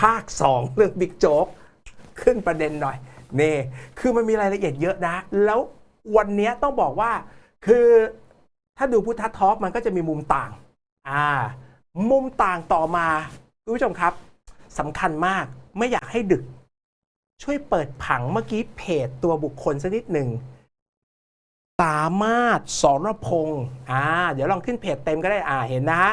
ภาคสองเรื่องบิ๊กโจ๊กขึ้นประเด็นหน่อยนี่คือมันมีรายละเอียดเยอะนะ แล้ววันนี้ต้องบอกว่า คือถ้าดูพุทธทอล์กมันก็จะมีมุมต่างอ่ามุมต่างต่อมาคุณผู้ชมครับสำคัญมากไม่อยากให้ดึก ช่วยเปิดผังเมื่อกี้เพจตัวบุคคลสักนิดหนึ่งสามารถสรพงศ์อ่าเดี๋ยวลองขึ้นเพจเต็มก็ได้อ่าเห็นนะฮะ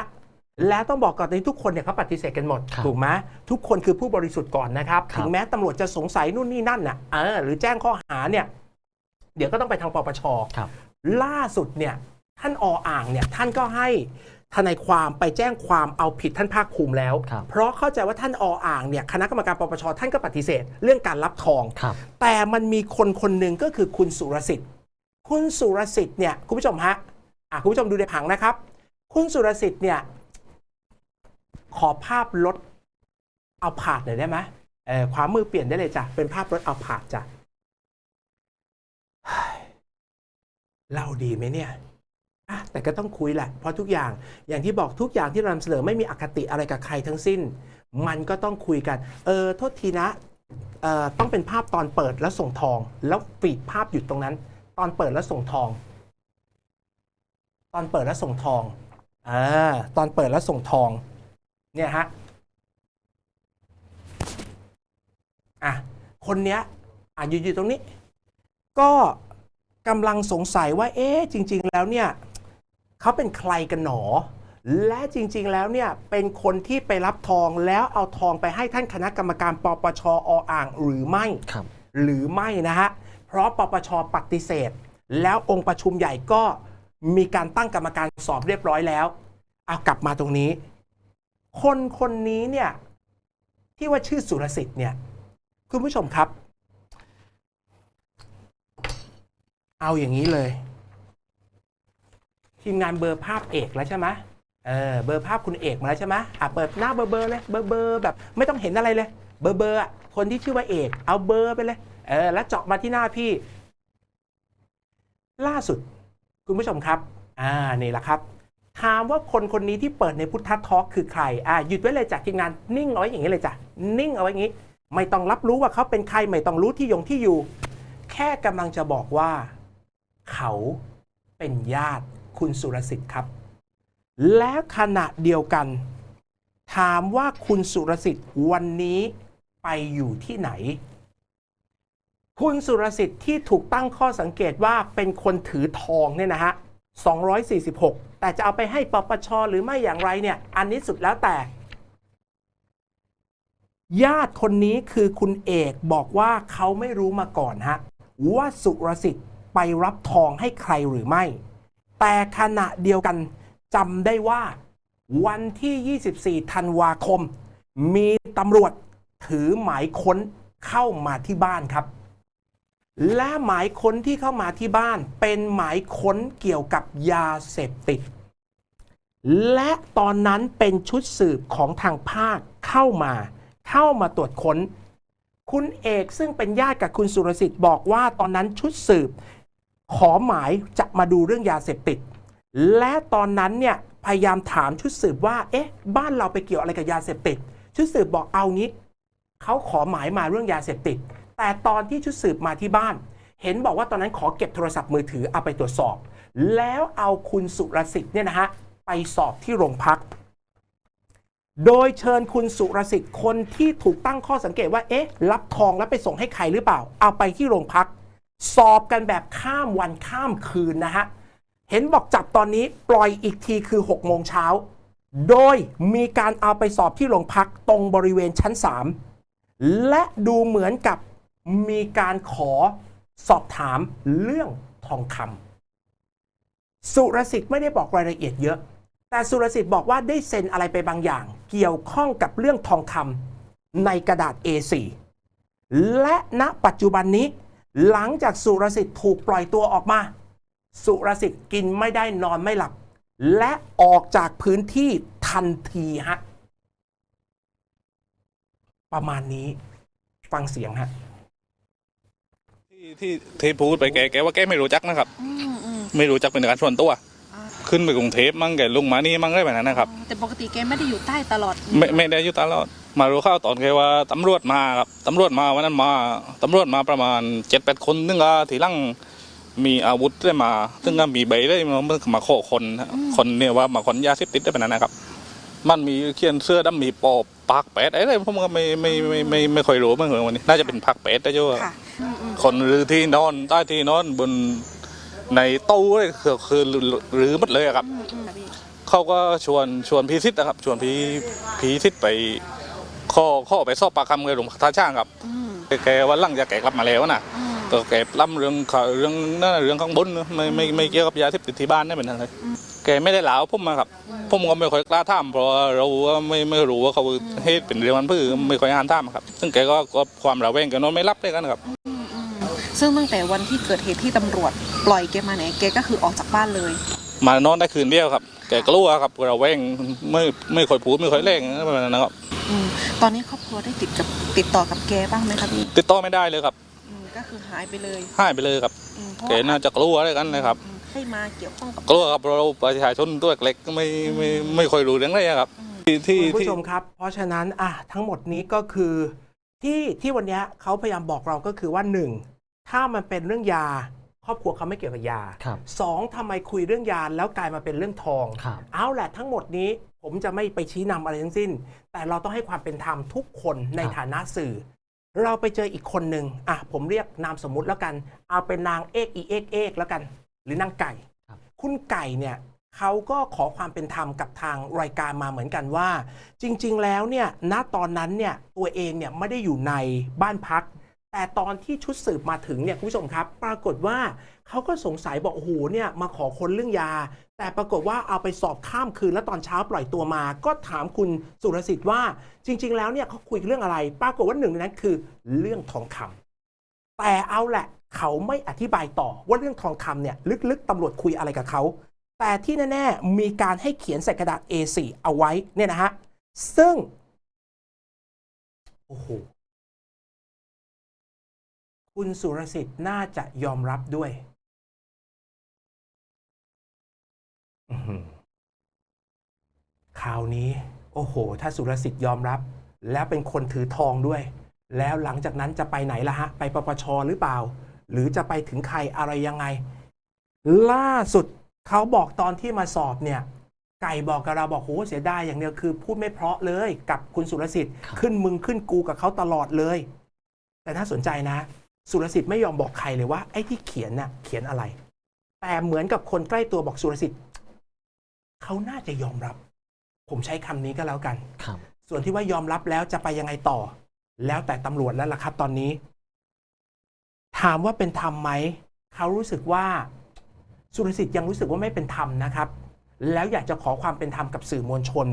และต้องบอกก่อนในทุกคนเนี่ยเขาปฏิเสธกันหมด ครับถูกไหมทุกคนคือผู้บริสุทธิ์ก่อนนะครับ ครับ ถึงแม้ตำรวจจะสงสัยนู่นนี่นั่นน่ะเออหรือแจ้งข้อหาเนี่ย เดี๋ยวก็ต้องไปทางปปช ครับ ล่าสุดเนี่ยท่านออ่างเนี่ยท่านก็ให้ทนายความไปแจ้งความเอาผิดท่านภาคภูมิแล้ว ครับ เพราะเข้าใจว่าท่านออ่างเนี่ยคณะกรรมการปปชท่านก็ปฏิเสธ เรื่องการรับทอง ครับ แต่มันมีคนคนหนึ่งก็คือคุณสุรสิทธิ์ คุณสุรสิทธิ์เนี่ยคุณผู้ชมฮะอะคุณผู้ชมดูในผังนะครับ คุณสุรสิทธิ์เนี่ย ขอภาพรถเอาผาดหน่อยได้ไหมเออขวามือเปลี่ยนได้เลยจ้ะ เป็นภาพรถเอาผาดจ้ะเล่าดีไหมเนี่ยอะแต่ก็ต้องคุยแหละ เพราะทุกอย่างอย่างที่บอกทุกอย่างที่เรานำเสนอไม่มีอคติอะไรกับใครทั้งสิ้น มันก็ต้องคุยกัน เออโทษทีนะเออต้องเป็นภาพตอนเปิดแล้วส่งทอง แล้วฟีดภาพหยุดตรงนั้น ตอนเปิดแล้วส่งทอง ตอนเปิดแล้วส่งทองอ่าตอนเปิดแล้วส่งทอง เนี่ยฮะอะคนเนี้ยอะอยู่อยู่ตรงนี้ ก็กำลังสงสัยว่า เอ๊ะจริง ๆ แล้วเนี่ยเขาเป็นใครกันหนอ และจริง ๆ แล้วเนี่ยเป็นคนที่ไปรับทองแล้วเอาทองไปให้ท่านคณะกรรมการปปชออ่างหรือไม่ครับ หรือไม่นะฮะ เพราะปปชปฏิเสธ แล้วองค์ประชุมใหญ่ก็มีการตั้งกรรมการสอบเรียบร้อยแล้ว เอากลับมาตรงนี้ คนคนนี้เนี่ยที่ว่าชื่อสุรสิทธิ์เนี่ยคุณผู้ชมครับ เอาอย่างนี้เลย ทีมงานเบอร์ภาพเอกแล้วใช่ไหมเออเบอร์ภาพคุณเอกมาแล้วใช่ไหมอะเปิดหน้าเบอร์เบอร์เลยเบอร์เบอร์แบบ ไม่ต้องเห็นอะไรเลย เบอร์เบอร์อะคนที่ชื่อว่าเอก เอาเบอร์ไปเลยเออแล้วเจาะมาที่หน้าพี่ ล่าสุด คุณผู้ชมครับ อ่านี่แหละครับ ถามว่าคนคนนี้ที่เปิดในพุทธทอล์กคือใครอ่าหยุดไว้เลยจากทีมงานนิ่งเอาไว้อย่างนี้เลยจ้ะนิ่งเอาไว้อย่างนี้ ไม่ต้องรับรู้ว่าเขาเป็นใครไม่ต้องรู้ที่ยงที่อยู่ แค่กำลังจะบอกว่า เขาเป็นญาติคุณสุรสิทธิ์ครับ และขณะเดียวกัน ถามว่าคุณสุรสิทธิ์วันนี้ไปอยู่ที่ไหน คุณสุรสิทธิ์ที่ถูกตั้งข้อสังเกตว่าเป็นคนถือทองเนี่ยนะฮะ246 แต่จะเอาไปให้ปปชหรือไม่อย่างไรเนี่ย อันนี้สุดแล้วแต่ ญาติคนนี้คือคุณเอกบอกว่าเขาไม่รู้มาก่อนฮะว่าสุรสิทธิ์ไปรับทองให้ใครหรือไม่ แต่ขณะเดียวกันจำได้ว่า วันที่ 24 ธันวาคม มีตำรวจถือหมายค้นเข้ามาที่บ้านครับ และหมายค้นที่เข้ามาที่บ้านเป็นหมายค้นเกี่ยวกับยาเสพติด และตอนนั้นเป็นชุดสืบของทางภาคเข้ามา เข้ามาตรวจค้น คุณเอกซึ่งเป็นญาติกับคุณสุรสิทธิ์บอกว่าตอนนั้นชุดสืบ ขอหมายจะมาดูเรื่องยาเสพติด และตอนนั้นเนี่ยพยายามถามชุดสืบว่า เอ๊ะ บ้านเราไปเกี่ยวอะไรกับยาเสพติด ชุดสืบบอกเอางี้เขาขอหมายมาเรื่องยาเสพติด แต่ตอนที่ชุดสืบมาที่บ้าน เห็นบอกว่าตอนนั้นขอเก็บโทรศัพท์มือถือเอาไปตรวจสอบ แล้วเอาคุณสุรสิทธิ์เนี่ยนะฮะไปสอบที่โรงพัก โดยเชิญคุณสุรสิทธิ์คนที่ถูกตั้งข้อสังเกตว่าเอ๊ะรับทองแล้วไปส่งให้ใครหรือเปล่า เอาไปที่โรงพัก สอบกันแบบข้ามวันข้ามคืนนะฮะเห็นบอกจับตอนนี้ปล่อยอีกทีคือ6โมงเช้าโดยมีการเอาไปสอบที่โรงพักตรงบริเวณชั้น 3 และดูเหมือนกับ มีการขอสอบถามเรื่องทองคำสุรสิทธิ์ไม่ได้บอกรายละเอียดเยอะ แต่สุรสิทธิ์บอกว่าได้เซ็นอะไรไปบางอย่าง เกี่ยวข้องกับเรื่องทองคำในกระดาษ A4 และณปัจจุบันนี้ หลังจากสุรสิทธิ์ถูกปล่อยตัวออกมา สุรสิทธิ์กินไม่ได้นอนไม่หลับ และออกจากพื้นที่ทันทีฮะประมาณนี้ฟังเสียงฮะ ที่ที่ที่พูดไปแกแกว่าแกไม่รู้จักนะครับ อืมอืมไม่รู้จักเป็นการส่วนตัว อ่าขึ้นไปกรุงเทพมั่งแกลงมานี่มั่งได้แบบนั้นนะครับแต่ปกติแกไม่ได้อยู่ใต้ตลอดไม่ไม่ได้อยู่ตลอดมารู้ข่าวตอนแกว่าตำรวจมาครับตำรวจมาวันนั้นมาตำรวจมาประมาณเจ็ดแปดคนนึงก็ทีหลังมีอาวุธได้มา ซึ่งก็มีใบได้มาเมื่อมาขอคนนะคนเนี่ยว่ามาคนยาเสพติดได้เป็นนั้นนะครับ มันมีเขียนเสื้อดำมีปอบปากแปดอะไรผมก็ไม่ไม่ไม่ไม่ไม่ค่อยรู้เมื่อวันนี้ น่าจะเป็นผักแปดได้เจ้าค่ะอืมอืม คนหรือที่นอนใต้ที่นอนบนในตู้เลยคือคือหรือหมดเลยอะครับอืมอืมค่ะพี่เขาก็ชวนชวนพีซิตนะครับ ชวนพีพีซิตไปข้อข้อไปสอบปากคำกับหลวงท่าช่างครับอืมแกวันหลังจากแกกลับมาแล้วนะอืมก็แกล้ำเรื่องข่าวเรื่องนั่นนะเรื่องข้างบนนะไม่ไม่ไม่เกี่ยวกับยาเสพติดที่บ้านได้เป็นอะไร แกไม่ได้หลาวผมมาครับผมก็ไม่ค่อยกล้าถามเพราะว่าเราก็ไม่ไม่รู้ว่าเขาเหตุเป็นเรื่องมันพื้ไม่ค่อยอ่านถามครับ ซึ่งแกก็ก็ความระแวงแกนอนไม่รับด้วยกันครับอืมอืมซึ่งตั้งแต่วันที่เกิดเหตุที่ตำรวจปล่อยแกมาเนี่ยแกก็คือออกจากบ้านเลย มานอนได้คืนเดียวครับ แกกลัวครับเราแวงไม่ไม่ค่อยพูดไม่ค่อยเล่งประมาณนั้นนะครับอืมตอนนี้ครอบครัวได้ติดกับติดต่อกับแกบ้างไหมครับพี่ติดต่อไม่ได้เลยครับอืมก็คือหายไปเลยหายไปเลยครับอืมเพราะแกว่าน่าจะกลัวอะไรกันนะครับอืม ให้มาเกี่ยวข้องกับ กลัวครับเราประชาชนตัวเล็กก็ไม่ไม่ไม่ค่อยรู้เรื่องอะไรอะครับที่ที่คุณผู้ที่ชมครับ เพราะฉะนั้นอะทั้งหมดนี้ก็คือที่ที่วันเนี้ยเขาพยายามบอกเราก็คือว่าหนึ่งถ้ามันเป็นเรื่องยา ครอบครัวเขาไม่เกี่ยวกับยาครับสองทำไมคุยเรื่องยาแล้วกลายมาเป็นเรื่องทอง ครับ เอาแหละทั้งหมดนี้ผมจะไม่ไปชี้นำอะไรทั้งสิ้น แต่เราต้องให้ความเป็นธรรมทุกคนในครับ ฐานะสื่อ เราไปเจออีกคนหนึ่งอะผมเรียกนามสมมุติแล้วกัน เอาเป็นนางเอกอีเอกเอกแล้วกัน หรือนางไก่ คุณไก่เนี่ยเขาก็ขอความเป็นธรรมกับทางรายการมาเหมือนกันว่า จริง ๆ แล้วเนี่ยณตอนนั้นเนี่ยตัวเองเนี่ยไม่ได้อยู่ในบ้านพัก แต่ตอนที่ชุดสืบมาถึงเนี่ยคุณผู้ชมครับ ปรากฏว่าเขาก็สงสัยบอกโอ้โหเนี่ยมาขอคนเรื่องยา แต่ปรากฏว่าเอาไปสอบข้ามคืนแล้วตอนเช้าปล่อยตัวมา ก็ถามคุณสุรสิทธิ์ว่า จริง ๆ แล้วเนี่ยเขาคุยเรื่องอะไร ปรากฏว่าหนึ่งในนั้นคือเรื่องทองคำแต่เอาแหละ เขาไม่อธิบายต่อว่าเรื่องทองคำเนี่ยลึกๆตำรวจคุยอะไรกับเขา แต่ที่แน่ ๆ มีการให้เขียนใส่กระดาษ A4 เอาไว้เนี่ยนะฮะ ซึ่ง โอ้โห คุณสุรสิทธิ์น่าจะยอมรับด้วยอื้อหือคราวนี้ โอ้โห ถ้าสุรสิทธิ์ยอมรับ แล้วเป็นคนถือทองด้วยแล้วหลังจากนั้นจะไปไหนล่ะฮะ ไปปปชหรือเปล่า หรือจะไปถึงใครอะไรยังไง ล่าสุดเขาบอกตอนที่มาสอบเนี่ยไก่บอกกับเราบอกโหเสียดายอย่างเดียวคือ พูดไม่เพราะเลยกับคุณสุรสิทธิ์ครับขึ้นมึงขึ้นกูกับเขาตลอดเลย แต่น่าสนใจนะ สุรสิทธิ์ไม่ยอมบอกใครเลยว่าไอ้ที่เขียนน่ะเขียนอะไร แต่เหมือนกับคนใกล้ตัวบอกสุรสิทธิ์เขาน่าจะยอมรับ ผมใช้คำนี้ก็แล้วกันครับส่วนที่ว่ายอมรับแล้วจะไปยังไงต่อ แล้วแต่ตำรวจแล้วล่ะครับตอนนี้ ถามว่าเป็นธรรมไหมเขารู้สึกว่าสุรสิทธิ์ยังรู้สึกว่าไม่เป็นธรรมนะครับ แล้วอยากจะขอความเป็นธรรมกับสื่อมวลชน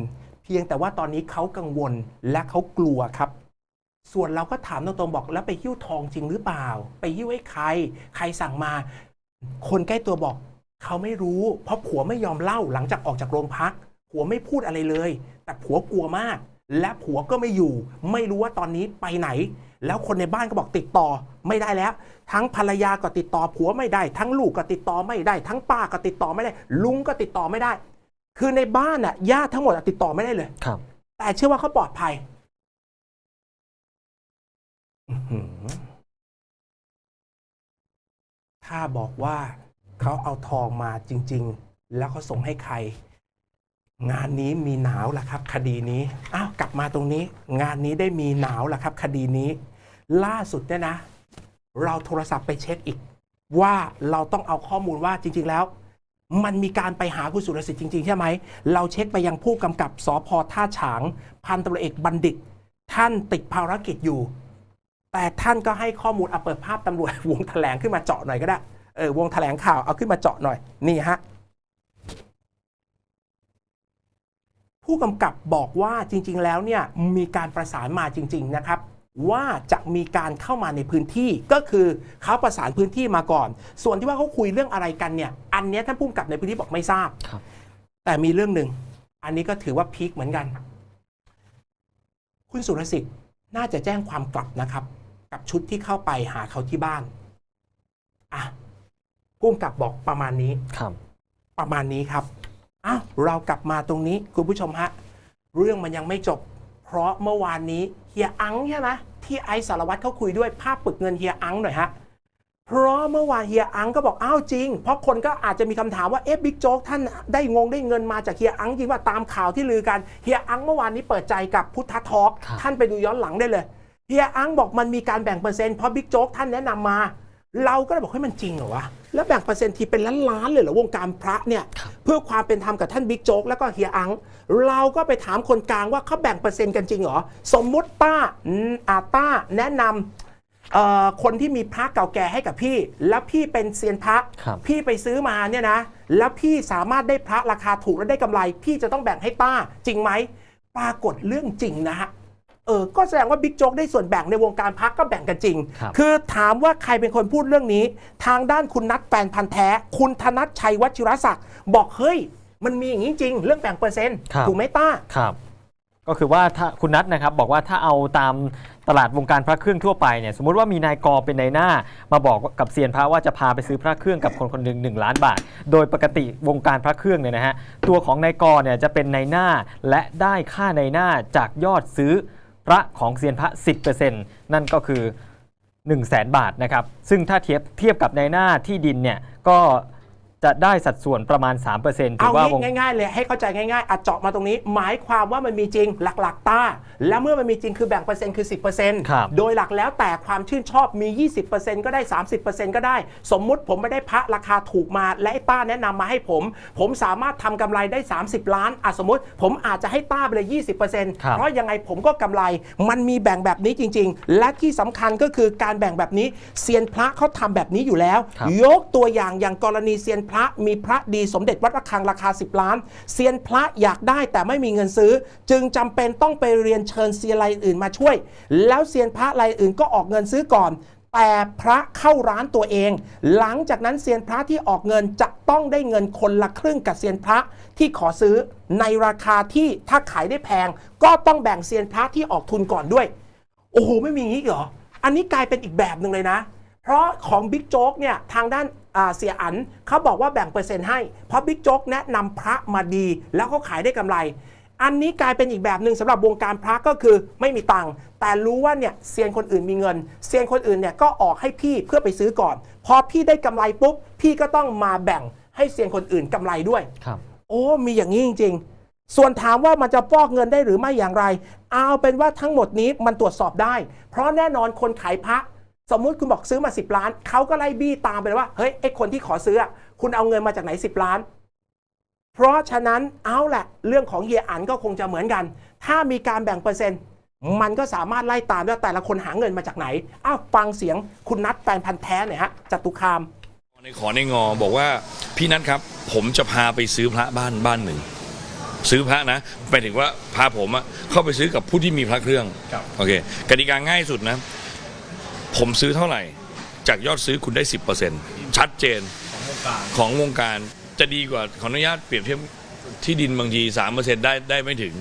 เพียงแต่ว่าตอนนี้เขากังวลและเขากลัวครับ ส่วนเราก็ถามตรงๆบอกแล้วไปหิ้วทองจริงหรือเปล่า ไปหิ้วให้ใคร ใครสั่งมา คนใกล้ตัวบอกเขาไม่รู้ เพราะผัวไม่ยอมเล่าหลังจากออกจากโรงพัก ผัวไม่พูดอะไรเลย แต่ผัวกลัวมาก และผัวก็ไม่อยู่ ไม่รู้ว่าตอนนี้ไปไหน แล้วคนในบ้านก็บอกติดต่อไม่ได้แล้ว ทั้งภรรยาก็ติดต่อผัวไม่ได้ ทั้งลูกก็ติดต่อไม่ได้ ทั้งป้าก็ติดต่อไม่ได้ ลุงก็ติดต่อไม่ได้ คือในบ้านน่ะญาติทั้งหมดอะติดต่อไม่ได้เลยครับ แต่เชื่อว่าเขาปลอดภัยอื้อหือถ้าบอกว่าเขาเอาทองมาจริง ๆ แล้วเขาส่งให้ใคร งานนี้มีหนาวล่ะครับ คดีนี้อ้าวกลับมาตรงนี้ งานนี้ได้มีหนาวล่ะครับ คดีนี้ ล่าสุดเนี่ยนะ เราโทรศัพท์ไปเช็คอีก ว่าเราต้องเอาข้อมูลว่าจริง ๆ แล้ว มันมีการไปหาคุณสุรสิทธิ์จริง ๆ ใช่ไหม เราเช็คไปยังผู้กำกับสพท่าฉาง พันตำรวจเอกบัณฑิต ท่านติดภารกิจอยู่ แต่ท่านก็ให้ข้อมูลเอาเปิดภาพตำรวจวงแถลงขึ้นมาเจาะหน่อยก็ได้เออวงแถลงข่าวเอาขึ้นมาเจาะหน่อยนี่ฮะผู้กำกับบอกว่าจริง ๆ แล้วเนี่ยมีการประสานมาจริง ๆ นะครับ ว่าจะมีการเข้ามาในพื้นที่ก็คือเขาประสานพื้นที่มาก่อน ส่วนที่ว่าเขาคุยเรื่องอะไรกันเนี่ย อันเนี้ยท่านผู้กำกับในพื้นที่บอกไม่ทราบ ครับ แต่มีเรื่องหนึ่ง อันนี้ก็ถือว่าพีคเหมือนกัน คุณสุรสิทธิ์น่าจะแจ้งความกลับนะครับ กับชุดที่เข้าไปหาเขาที่บ้านอะผู้กำกับบอกประมาณนี้ ครับ ประมาณนี้ครับอ้าวเรากลับมาตรงนี้ คุณผู้ชมฮะ เรื่องมันยังไม่จบ เพราะเมื่อวานนี้เฮียอังใช่ไหมที่ไอซ์สารวัตรเขาคุยด้วยภาพปึกเงินเฮียอังหน่อยฮะเพราะเมื่อวานเฮียอังก็บอกอ้าวจริง เพราะคนก็อาจจะมีคำถามว่าเอ๊ะบิ๊กโจ๊กท่านได้งงได้เงินมาจากเฮียอังจริงว่าตามข่าวที่ลือกันเฮียอังเมื่อวานนี้เปิดใจกับพุทธทอล์กครับท่านไปดูย้อนหลังได้เลยเฮียอังบอกมันมีการแบ่งเปอร์เซ็นต์เพราะบิ๊กโจ๊กท่านแนะนำมา เราก็เลยบอกให้ยมันจริงเหรอวะ แล้วแบ่งเปอร์เซ็นต์ทีเป็นล้านๆเลยเหรอวงการพระเนี่ยเพื่อความเป็นธรรมกับท่านบิ๊กโจ๊กแล้วก็เฮียอัง เราก็ไปถามคนกลางว่าเขาแบ่งเปอร์เซ็นต์กันจริงเหรอสมมุติต้าอืมอาต้าแนะนำเอ่อคนที่มีพระเก่าแก่ให้กับพี่ แล้วพี่เป็นเซียนพระครับพี่ไปซื้อมาเนี่ยนะแล้วพี่สามารถได้พระราคาถูกและได้กำไร พี่จะต้องแบ่งให้ต้าจริงไหมปรากฏเรื่องจริงนะฮะ เออก็แสดงว่าบิ๊กโจ๊กได้ส่วนแบ่งในวงการพักก็แบ่งกันจริงครับคือถามว่าใครเป็นคนพูดเรื่องนี้ ทางด้านคุณนัทแฟนพันธ์แท้ คุณธนัทชัยวัชิรศักดิ์บอกเฮ้ย มันมีอย่างนี้จริง เรื่องแบ่งเปอร์เซ็นต์ครับ ถูกไหมต้า ครับ ก็คือว่าถ้าคุณนัทนะครับบอกว่าถ้าเอาตามตลาดวงการพระเครื่องทั่วไปเนี่ยสมมติว่ามีนายกอเป็นนายหน้า มาบอกกับเซียนพระว่าจะพาไปซื้อพระเครื่องกับคนคนหนึ่งหนึ่งล้านบาท โดยปกติวงการพระเครื่องเนี่ยนะฮะตัวของนายกอเนี่ยจะเป็นนายหน้าและได้ค่านายหน้าจากยอดซื้อ พระของเซียนพระ 10%นั่นก็คือ 1 0 0 0 0แบาทนะครับ ซึ่งถ้าเทียบเทียบกับในหน้าที่ดินเนี่ยก็ จะได้สัดส่วนประมาณ 3%ถืเอาอว่าวง งี้ง่ายๆเลยให้เข้าใจง่ายๆอัดเจาะมาตรงนี้ หมายความว่ามันมีจริงหลักๆต้าแล้วเมื่อมันมีจริงคือแบ่งเปอร์เซ็นต์คือ 10%ครับ โดยหลักแล้วแต่ความชื่นชอบมี 20%ก็ได้ 30%ก็ได้ สมมุติผมไม่ได้พระราคาถูกมาและไอ้ต้าแนะนำมาให้ผม ผมสามารถทำกำไรได้ 30 ล้านอะสมมติ ผมอาจจะให้ต้าไปเลย 20%ครับ เพราะยังไงผมก็กำไร มันมีแบ่งแบบนี้จริง ๆ และที่สำคัญก็คือการแบ่งแบบนี้เซียนพระเขาทำแบบนี้อยู่แล้ว ครับ ยกตัวอย่างอย่างกรณีเซียนพระระมีพระดีสมเด็จวัดระฆังราคา 10 ล้านเซียนพระอยากได้แต่ไม่มีเงินซื้อ จึงจำเป็นต้องไปเรียนเชิญเซียนรายอื่นมาช่วย แล้วเซียนพระรายอื่นก็ออกเงินซื้อก่อน แต่พระเข้าร้านตัวเอง หลังจากนั้นเซียนพระที่ออกเงินจะต้องได้เงินคนละครึ่งกับเซียนพระที่ขอซื้อในราคาที่ถ้าขายได้แพง ก็ต้องแบ่งเซียนพระที่ออกทุนก่อนด้วย โอ้โหไม่มีอย่างนี้เหรออันนี้กลายเป็นอีกแบบหนึ่งเลยนะ เพราะของบิ๊กโจ๊กเนี่ยทางด้าน เสียอันเขาบอกว่าแบ่งเปอร์เซ็นต์ให้ เพราะบิ๊กโจ๊กแนะนำพระมาดี แล้วเขาขายได้กำไร อันนี้กลายเป็นอีกแบบหนึ่งสำหรับวงการพระก็คือไม่มีตังค์แต่รู้ว่าเนี่ยเซียนคนอื่นมีเงินเซียนคนอื่นเนี่ยก็ออกให้พี่เพื่อไปซื้อก่อน พอพี่ได้กำไรปุ๊บพี่ก็ต้องมาแบ่งให้เซียนคนอื่นกำไรด้วยครับ โอ้มีอย่างนี้จริง ๆส่วนถามว่ามันจะฟอกเงินได้หรือไม่อย่างไร เอาเป็นว่าทั้งหมดนี้มันตรวจสอบได้ เพราะแน่นอนคนขายพระ สมมุติคุณบอกซื้อมา 10 ล้าน เขาก็ไล่บี้ตามไปเลยว่า เฮ้ยไอคนที่ขอซื้ออะคุณเอาเงินมาจากไหน 10 ล้าน เพราะฉะนั้นเอาแหละเรื่องของเฮียอันก็คงจะเหมือนกัน ถ้ามีการแบ่งเปอร์เซ็นต์ มันก็สามารถไล่ตามว่าแต่ละคนหาเงินมาจากไหน อ้าวฟังเสียงคุณนัทแฟนพันธ์แท้หน่อยฮะจตุคาม ในขอในงอบอกว่าพี่นัทครับ ผมจะพาไปซื้อพระบ้านบ้านหนึ่งซื้อพระนะไปถึงว่าพาผมอะเข้าไปซื้อกับผู้ที่มีพระเครื่องครับโอเคกติกาง่ายสุดนะ ผมซื้อเท่าไหร่ จากยอดซื้อคุณได้ 10%ชัดเจนของวงการจะดีกว่าขออนุญาตเปรียบเทียบที่ดินบางที3%ได้ได้ไม่ถึง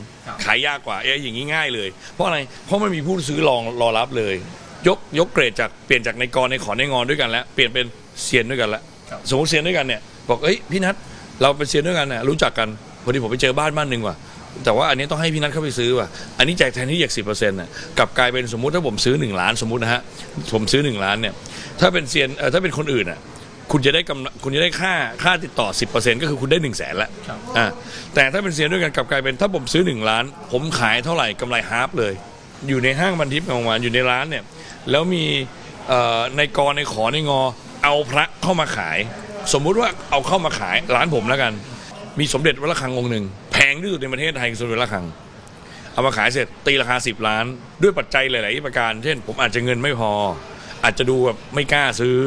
ขายยากกว่า เอ๊ะอย่างนี้ง่ายเลย เพราะอะไร เพราะมันมีผู้ซื้อรองรอรับเลย ยกยกเกรดจากเปลี่ยนจากในกรในขอในงอนด้วยกันแล้ว เปลี่ยนเป็นเซียนด้วยกันแล้วสมมติเซียนด้วยกันเนี่ยบอกเอ้ยพี่นัทเราเป็นเซียนด้วยกันน่ะรู้จักกันพอดีผมไปเจอบ้านบ้านหนึ่งว่ะ แต่ว่าอันนี้ต้องให้พี่นัทเข้าไปซื้อว่ะ อันนี้แจกแทนที่แจกสิบเปอร์เซ็นต์น่ะกลับกลายเป็นสมมุติถ้าผมซื้อหนึ่งล้านสมมุตินะฮะผมซื้อหนึ่งล้านเนี่ยถ้าเป็นเซียนเออถ้าเป็นคนอื่นอะคุณจะได้กำไรคุณจะได้ค่าค่าติดต่อ 10%ก็คือคุณได้1นึ่งแสนละอ่าแต่ถ้าเป็นเซียนด้วยกันกลับกลายเป็นถ้าผมซื้อ 1 ล้าน ผมขายเท่าไหร่กำไรฮาร์ฟเลย อยู่ในห้างบันทิพย์กลางวันอยู่ในร้านเนี่ยแล้วมีเอ่อในกรในขอในงอเอาพระเข้ามาขาย สมมุติว่าเอาเข้ามาขายร้านผมแล้วกัน มีสมเด็จวัดระฆังองค์หนึ่ง แพงที่สุดในประเทศไทยคือสมเด็จวัดระฆัง เอามาขายเสร็จตีราคา 10 ล้าน ด้วยปัจจัยหลาย ๆ ประการ เช่น ผมอาจจะเงินไม่พอ อาจจะดูแบบไม่กล้าซื้อ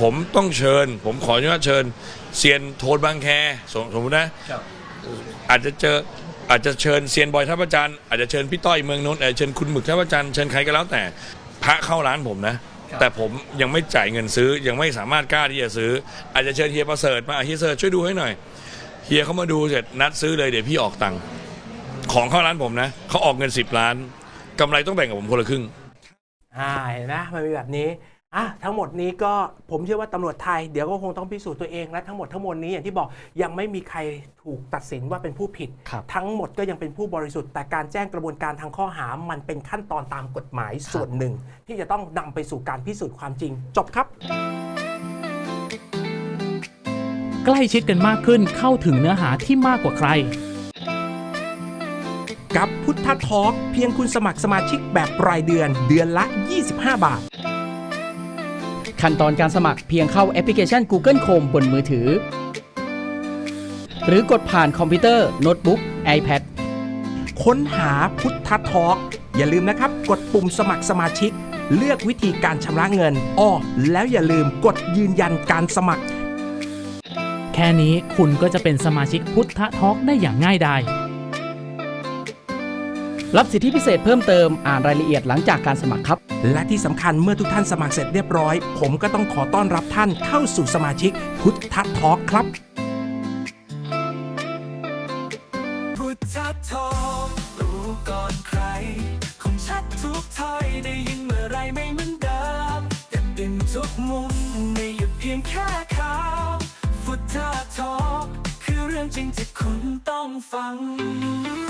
ผมต้องเชิญ ผมขออนุญาตเชิญเซียนโทนบางแคสมสมมตินะ อาจจะเจออาจจะเชิญเซียนบอยท่าประจันทร์อาจจะเชิญพี่ต้อยเมืองนนท์อาจจะเชิญคุณหมึกท่าประจันทร์เชิญใครก็แล้วแต่พระเข้าร้านผมนะ แต่ผมยังไม่จ่ายเงินซื้อยังไม่สามารถกล้าที่จะซื้อ อาจจะเชิญเฮียประเสริฐมาอะเฮียประเสริฐช่วยดูให้หน่อย เฮียเขามาดูเสร็จนัดซื้อเลยเดี๋ยวพี่ออกตังค์ของเข้าร้านผมนะเขาออกเงิน 10 ล้านกำไรต้องแบ่งกับผมคนละครึ่ง อ่าเห็นไหมมันมีแบบนี้อะทั้งหมดนี้ก็ผมเชื่อว่าตำรวจไทยเดี๋ยวก็คงต้องพิสูจน์ตัวเองและทั้งหมดทั้งมวลนี้อย่างที่บอกยังไม่มีใครถูกตัดสินว่าเป็นผู้ผิด ครับทั้งหมดก็ยังเป็นผู้บริสุทธิ์แต่การแจ้งกระบวนการทางข้อหามันเป็นขั้นตอนตามกฎหมายส่วนหนึ่ง ที่จะต้องนำไปสู่การพิสูจน์ความจริง จบครับ ใกล้ชิดกันมากขึ้นเข้าถึงเนื้อหาที่มากกว่าใคร กับพุทธทอล์กเพียงคุณสมัครสมาชิกแบบรายเดือนเดือนละ 25 บาท ขั้นตอนการสมัครเพียงเข้าแอปพลิเคชัน Google Chrome บนมือถือ หรือกดผ่านคอมพิวเตอร์ โน้ตบุ๊ก iPad ค้นหาพุทธทอล์กอย่าลืมนะครับ กดปุ่มสมัครสมาชิก เลือกวิธีการชำระเงินอ้อแล้วอย่าลืมกดยืนยันการสมัครแค่นี้คุณก็จะเป็นสมาชิกพุทธทอกได้อย่างง่ายดายรับสิทธิพิเศษเพิ่มเติมอ่านรายละเอียดหลังจากการสมัครครับ และที่สำคัญเมื่อทุกท่านสมัครเสร็จเรียบร้อย ผมก็ต้องขอต้อนรับท่านเข้าสู่สมาชิกพุทธทอกครับาวพุทอคือเรื่องจริงที่คุณต้องฟัง